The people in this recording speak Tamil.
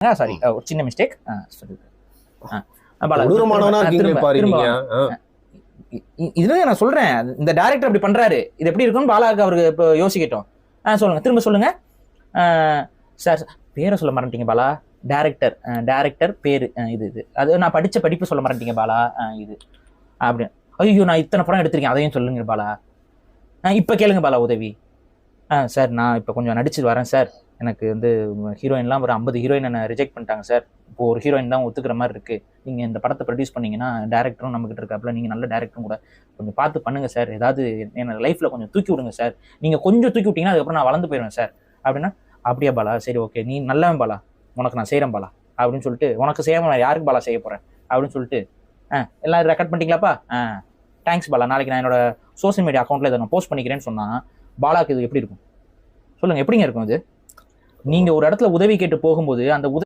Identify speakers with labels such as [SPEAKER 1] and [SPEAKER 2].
[SPEAKER 1] சாரி ஒரு சின்ன மிஸ்டேக் இதுல நான் சொல்றேன். இந்த டைரக்டர் அப்படி பண்றாரு. இது எப்படி இருக்கும்னு பாலாவுக்கு அவருக்கு இப்போ யோசிக்கட்டும். சொல்லுங்க. திரும்ப சொல்லுங்க. சார் பேரை சொல்ல மறந்துட்டீங்க பாலா. டேரக்டர் டேரக்டர் பேரு இது இது. அது நான் படிச்ச படிப்பு சொல்ல மறந்துட்டீங்க பாலா. இது. அப்படி. ஐயோ நான் இத்தனை படம் எடுத்திருக்கேன். அதையும் சொல்லுங்க பாலா. இப்போ கேளுங்க பாலா உதவி. ஆ சார் நான் இப்போ கொஞ்சம் நடிச்சு வரேன் சார். எனக்கு வந்து ஹீரோயின்லாம் ஒரு ஐம்பது ஹீரோயின் என்ன ரிஜெக்ட் பண்ணிட்டாங்க சார் இப்போ ஒரு ஹீரோயின் தான் ஒத்துக்கிற மாதிரி இருக்கு. நீங்க இந்த படத்தை ப்ரொடியூஸ் பண்ணீங்கன்னா டேரக்டரும் நம்மகிட்ட இருக்காப்புல நீங்க நல்ல டேரக்டரும் கூட. கொஞ்சம் பார்த்து பண்ணுங்க சார் ஏதாவது என்ன லைஃப்ல கொஞ்சம் தூக்கி விடுங்க சார் நீங்க கொஞ்சம் தூக்கி விட்டீங்கன்னா அதுக்கப்புறம் நான் வளர்ந்து போயிடுவேன் சார் அப்படின்னா அப்படியா பாலா? சரி ஓகே நீ நல்லவன் பாலா. உனக்கு நான் செய்கிறேன் பாலா. அப்படின்னு சொல்லிட்டு உனக்கு செய்யாம நான் யாருக்கு பாலா செய்ய போறேன்? அப்படின்னு சொல்லிட்டு ஆ எல்லாம் ரெக்கார்ட் பண்ணிட்டீங்களாப்பா? ஆ. தேங்க்ஸ் பாலா. நாளைக்கு நான் என்னோட சோஷியல் மீடியா அக்கௌண்ட்ல இதை நான் போஸ்ட் பண்ணிக்கிறேன்னு சொன்னா பாலாக்கு இது எப்படி இருக்கும்? சொல்லுங்க எப்படிங்க இருக்கும் இது? நீங்க ஒரு இடத்துல உதவி கேட்டு போகும்போது அந்த உதவி